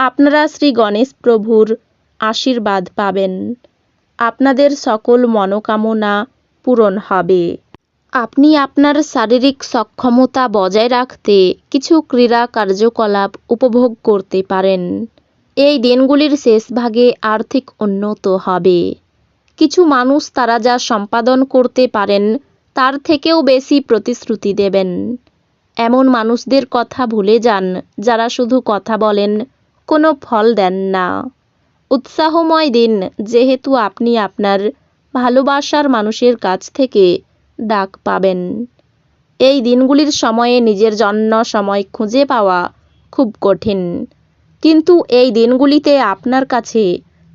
আপনারা শ্রী গণেশ প্রভুর আশীর্বাদ পাবেন। আপনাদের সকল মনোকামনা পূরণ হবে। আপনি আপনার শারীরিক সক্ষমতা বজায় রাখতে কিছু ক্রীড়া কার্যকলাপ উপভোগ করতে পারেন। এই দিনগুলির শেষ ভাগে আর্থিক উন্নত হবে। কিছু মানুষ তারা যা সম্পাদন করতে পারেন, তার থেকেও বেশি প্রতিশ্রুতি দেবেন। এমন মানুষদের কথা ভুলে যান, যারা শুধু কথা বলেন কোনো ফল দেন না। উৎসাহময় দিন যেহেতু আপনি আপনার ভালোবাসার মানুষের কাছ থেকে ডাক পাবেন। এই দিনগুলির সময়ে নিজের জন্য সময় খুঁজে পাওয়া খুব কঠিন। কিন্তু এই দিনগুলিতে আপনার কাছে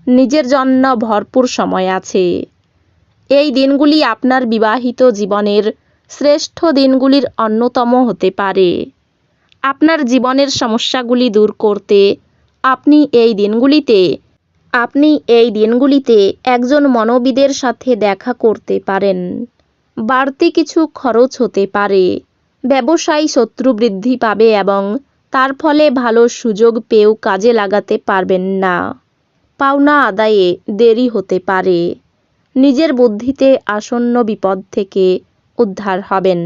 নিজের জন্য ভরপুর সময় আছে। এই দিনগুলি আপনার বিবাহিত জীবনের শ্রেষ্ঠ দিনগুলির অন্যতম হতে পারে। আপনার জীবনের সমস্যাগুলি দূর করতে আপনি এই দিনগুলিতে, আপনি এই দিনগুলিতে একজন মনোবিদের সাথে দেখা করতে পারেন। বাড়তি কিছু খরচ হতে পারে। ব্যবসায়ী শত্রু বৃদ্ধি পাবে এবং তার ফলে ভালো সুযোগ পেয়েও কাজে লাগাতে পারবেন না। পাওনা আদায়ে দেরি হতে পারে। নিজের বুদ্ধিতে আসন্ন বিপদ থেকে উদ্ধার হবেন।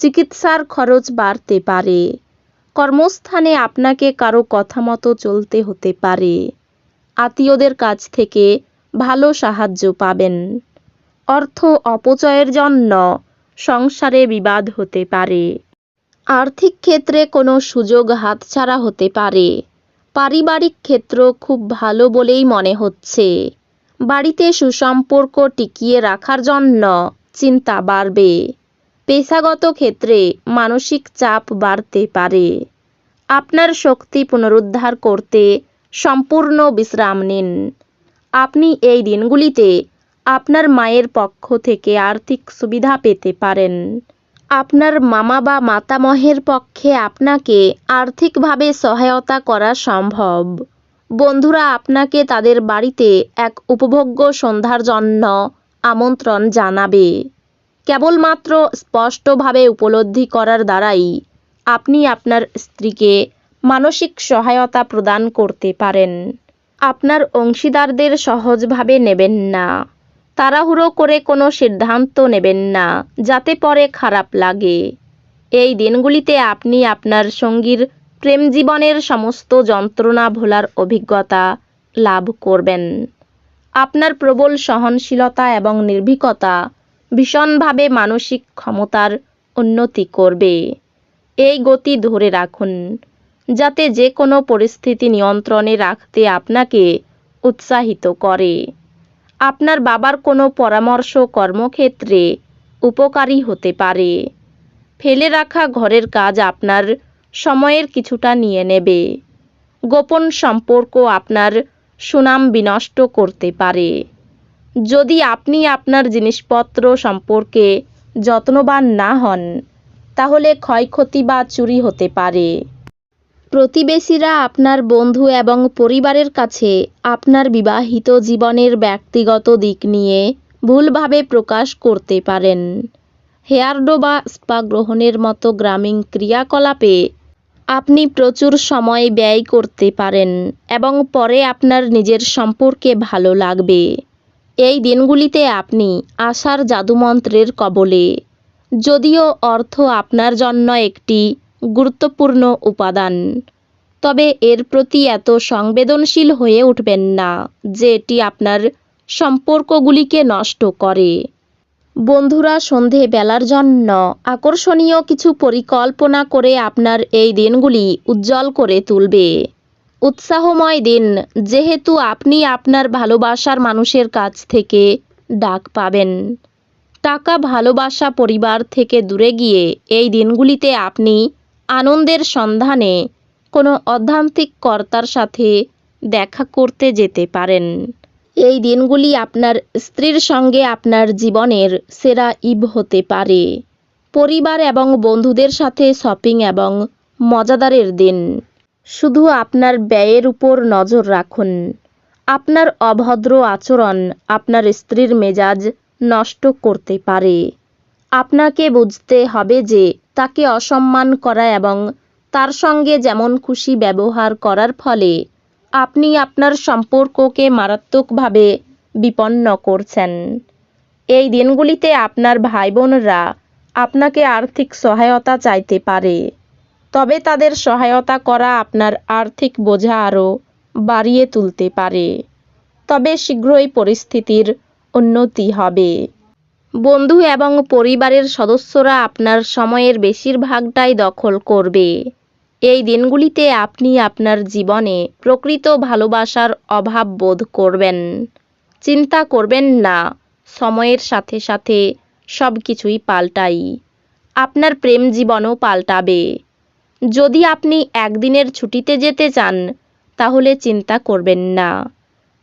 চিকিৎসার খরচ বাড়তে পারে। কর্মস্থানে আপনাকে কারও কথা মতো চলতে হতে পারে। আত্মীয়দের কাছ থেকে ভালো সাহায্য পাবেন। অর্থ অপচয়ের জন্য সংসারে বিবাদ হতে পারে। আর্থিক ক্ষেত্রে কোনো সুযোগ হাতছাড়া হতে পারে। পারিবারিক ক্ষেত্র খুব ভালো বলেই মনে হচ্ছে। বাড়িতে সুসম্পর্ক টিকিয়ে রাখার জন্য চিন্তা বাড়বে। পেশাগত ক্ষেত্রে মানসিক চাপ বাড়তে পারে। আপনার শক্তি পুনরুদ্ধার করতে সম্পূর্ণ বিশ্রাম নিন। আপনি এই দিনগুলিতে আপনার মায়ের পক্ষ থেকে আর্থিক সুবিধা পেতে পারেন। আপনার মামা বা মাতামহের পক্ষে আপনাকে আর্থিকভাবে সহায়তা করা সম্ভব। বন্ধুরা, আপনাকে তাদের বাড়িতে এক উপভোগ্য সন্ধ্যার জন্য আমন্ত্রণ জানাবে। কেবলমাত্র স্পষ্টভাবে উপলব্ধি করার দ্বারাই আপনি আপনার স্ত্রীকে মানসিক সহায়তা প্রদান করতে পারেন। আপনার অংশীদারদের সহজভাবে নেবেন না। তাড়াহুড়ো করে কোনো সিদ্ধান্ত নেবেন না, যাতে পরে খারাপ লাগে। এই দিনগুলিতে আপনি আপনার সঙ্গীর প্রেম জীবনের সমস্ত যন্ত্রণা ভোলার অভিজ্ঞতা লাভ করবেন। আপনার প্রবল সহনশীলতা এবং নির্ভীকতা ভীষণভাবে মানসিক ক্ষমতার উন্নতি করবে। এই গতি ধরে রাখুন, যাতে যে কোনো পরিস্থিতি নিয়ন্ত্রণে রাখতে আপনাকে উৎসাহিত করে। আপনার বাবার কোনো পরামর্শ কর্মক্ষেত্রে উপকারী হতে পারে। ফেলে রাখা ঘরের কাজ আপনার সময়ের কিছুটা নিয়ে নেবে। গোপন সম্পর্ক আপনার সুনাম বিনষ্ট করতে পারে। যদি আপনি আপনার জিনিসপত্র সম্পর্কে যত্নবান না হন, তাহলে ক্ষয়ক্ষতি বা চুরি হতে পারে। প্রতিবেশীরা আপনার বন্ধু এবং পরিবারের কাছে আপনার বিবাহিত জীবনের ব্যক্তিগত দিক নিয়ে ভুলভাবে প্রকাশ করতে পারেন। হেয়ারডো বা স্পা গ্রহণের মতো গ্রামীণ ক্রিয়াকলাপে আপনি প্রচুর সময় ব্যয় করতে পারেন এবং পরে আপনার নিজের সম্পর্কে ভালো লাগবে। এই দিনগুলিতে আপনি আশার জাদুমন্ত্রের কবলে। যদিও অর্থ আপনার জন্য একটি গুরুত্বপূর্ণ উপাদান, তবে এর প্রতি এত সংবেদনশীল হয়ে উঠবেন না যে এটি আপনার সম্পর্কগুলিকে নষ্ট করে। বন্ধুরা সন্ধে বেলার জন্য আকর্ষণীয় কিছু পরিকল্পনা করে আপনার এই দিনগুলি উজ্জ্বল করে তুলবে। উৎসাহময় দিন। যেহেতু আপনি আপনার ভালোবাসার মানুষের কাছ থেকে ডাক পাবেন। টাকা ভালোবাসা পরিবার থেকে দূরে গিয়ে এই দিনগুলিতে আপনি আনন্দের সন্ধানে কোনো অধ্যান্তিক কর্তার সাথে দেখা করতে যেতে পারেন। এই দিনগুলি আপনার স্ত্রীর সঙ্গে আপনার জীবনের সেরা ইব হতে পারে। পরিবার এবং বন্ধুদের সাথে শপিং এবং মজাদারের দিন। শুধু আপনার ব্যয়ের উপর নজর রাখুন। আপনার অভদ্র আচরণ আপনার স্ত্রীর মেজাজ নষ্ট করতে পারে। আপনাকে বুঝতে হবে যে তাকে অসম্মান করা এবং তার সঙ্গে যেমন খুশি ব্যবহার করার ফলে আপনি আপনার সম্পর্ককে মারাত্মকভাবে বিপন্ন করছেন। এই দিনগুলিতে আপনার ভাই বোনরা আপনাকে আর্থিক সহায়তা চাইতে পারে। তবে তাদের সহায়তা করা আপনার আর্থিক বোঝা আরও বাড়িয়ে তুলতে পারে। তবে শীঘ্রই পরিস্থিতির উন্নতি হবে। বন্ধু এবং পরিবারের সদস্যরা আপনার সময়ের বেশিরভাগটাই দখল করবে। এই দিনগুলিতে আপনি আপনার জীবনে প্রকৃত ভালোবাসার অভাব বোধ করবেন। চিন্তা করবেন না, সময়ের সাথে সাথে সব কিছুই পাল্টাই। আপনার প্রেম জীবনও পাল্টাবে। যদি আপনি একদিনের ছুটিতে যেতে চান, তাহলে চিন্তা করবেন না।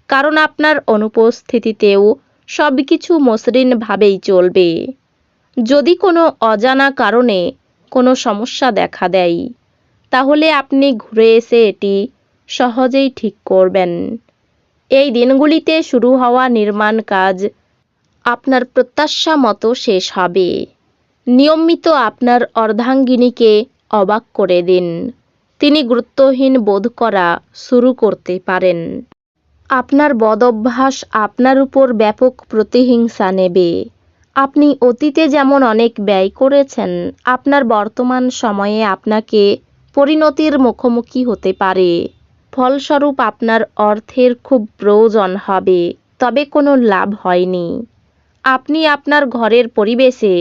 কারণ আপনার অনুপস্থিতিতেও সব কিছু মসৃণভাবেই চলবে। যদি কোনো অজানা কারণে কোনো সমস্যা দেখা দেয়, তাহলে আপনি ঘুরে এসে এটি সহজেই ঠিক করবেন। এই দিনগুলিতে শুরু হওয়া নির্মাণ কাজ আপনার প্রত্যাশা মতো শেষ হবে। নিয়মিত আপনার অর্ধাঙ্গিনীকে অবাক করে দিন। তিনি গুরুত্বহীন বোধ করা শুরু করতে পারেন। আপনার বদঅভ্যাস আপনার উপর ব্যাপক প্রতিহিংসা নেবে। আপনি অতীতে যেমন অনেক ব্যয় করেছেন, আপনার বর্তমান সময়ে আপনাকে পরিণতির মুখোমুখি হতে পারে। ফলস্বরূপ আপনার অর্থের খুব প্রয়োজন হবে, তবে কোনো লাভ হয়নি। আপনি আপনার ঘরের পরিবেশে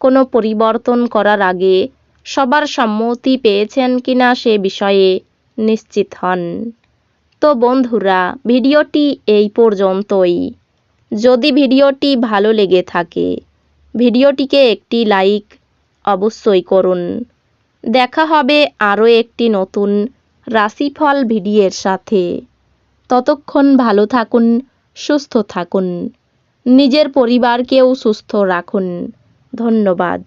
কোনো পরিবর্তন করার আগে সবার সম্মতি পেয়েছেন কিনা সে বিষয়ে নিশ্চিত হন। তো বন্ধুরা, ভিডিওটি এই পর্যন্তই। যদি ভিডিওটি ভালো লেগে থাকে, ভিডিওটিকে একটি লাইক অবশ্যই করুন। দেখা হবে আরও একটি নতুন রাশিফল ভিডিওর সাথে। ততক্ষণ ভালো থাকুন, সুস্থ থাকুন। নিজের পরিবারকেও সুস্থ রাখুন। ধন্যবাদ।